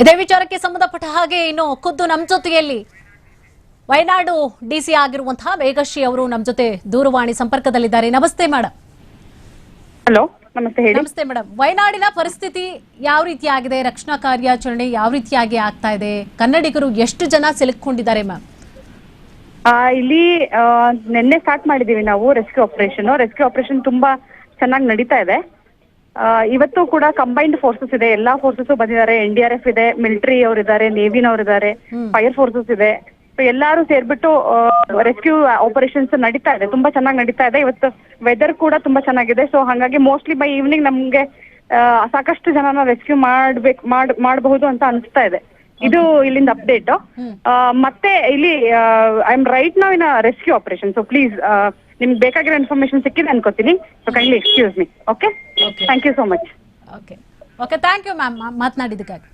ಇದೇ ವಿಚಾರಕ್ಕೆ ಸಂಬಂಧಪಟ್ಟ ಹಾಗೆ ಇನ್ನು ಖುದ್ದು ನಮ್ಮ ಜೊತೆಯಲ್ಲಿ ವಯನಾಡು ಡಿಸಿ ಆಗಿರುವಂತಹ ಮೇಘಶ್ರೀ ಅವರು ನಮ್ಮ ಜೊತೆ ದೂರವಾಣಿ ಸಂಪರ್ಕದಲ್ಲಿದ್ದಾರೆ. ನಮಸ್ತೆ ಮೇಡಮ್ ಹಲೋ ನಮಸ್ತೆ ಹೇಳಿ. ನಮಸ್ತೆ ಮೇಡಮ್ ವಯನಾಡಿನ ಪರಿಸ್ಥಿತಿ ಯಾವ ರೀತಿಯಾಗಿದೆ? ರಕ್ಷಣಾ ಕಾರ್ಯಾಚರಣೆ ಯಾವ ರೀತಿಯಾಗಿ ಆಗ್ತಾ ಇದೆ? ಕನ್ನಡಿಗರು ಎಷ್ಟು ಜನ ಸಿಲುಕೊಂಡಿದ್ದಾರೆ ಮ್ಯಾಮ್? ಆ, ಇಲ್ಲಿ ನಿನ್ನೆ ಸ್ಟಾರ್ಟ್ ಮಾಡಿದೀವಿ ನಾವು ರೆಸ್ಕ್ಯೂ ಆಪರೇಷನ್ ರೆಸ್ಕ್ಯೂ ಆಪರೇಷನ್ ತುಂಬಾ ಚೆನ್ನಾಗಿ ನಡೀತಾ ಇದೆ. ಇವತ್ತು ಕೂಡ ಕಂಬೈನ್ಡ್ ಫೋರ್ಸಸ್ ಇದೆ. ಎಲ್ಲಾ ಫೋರ್ಸಸ್ ಬಂದಿದ್ದಾರೆ. ಎನ್ ಡಿ ಆರ್ ಎಫ್ ಇದೆ ಮಿಲಿಟರಿ ಅವರಿದ್ದಾರೆ ನೇವಿನವರಿದ್ದಾರೆ ಫೈರ್ ಫೋರ್ಸಸ್ ಇದೆ. ಸೊ ಎಲ್ಲಾರು ಸೇರ್ಬಿಟ್ಟು ರೆಸ್ಕ್ಯೂ ಆಪರೇಷನ್ಸ್ ನಡೀತಾ ಇದೆ. ತುಂಬಾ ಚೆನ್ನಾಗಿ ನಡೀತಾ ಇದೆ. ಇವತ್ತು ವೆದರ್ ಕೂಡ ತುಂಬಾ ಚೆನ್ನಾಗಿದೆ. ಸೊ ಹಾಗಾಗಿ ಮೋಸ್ಟ್ಲಿ ಬೈ ಈವ್ನಿಂಗ್ ನಮ್ಗೆ ಸಾಕಷ್ಟು ಜನನ ರೆಸ್ಕ್ಯೂ ಮಾಡ್ಬೇಕು ಮಾಡ್ ಮಾಡಬಹುದು ಅಂತ ಅನಿಸ್ತಾ ಇದೆ. ಇದು ಇಲ್ಲಿಂದ ಅಪ್ಡೇಟ್ ಮತ್ತೆ ಇಲ್ಲಿ ಐ ಆಮ್ ರೈಟ್ ನಾವ್ in rescue operation so please ನಿಮ್ಗೆ ಬೇಕಾಗಿರೋ ಇನ್ಫಾರ್ಮೇಶನ್ ಸಿಕ್ಕಿದೆ ಅನ್ಕೋತೀನಿ. ಸೊ ಕೈಲಿ excuse me okay. Thank you so much okay okay thank you ma'am ಮಾತನಾಡಿದ್ದಕ್ಕಾಗಿ.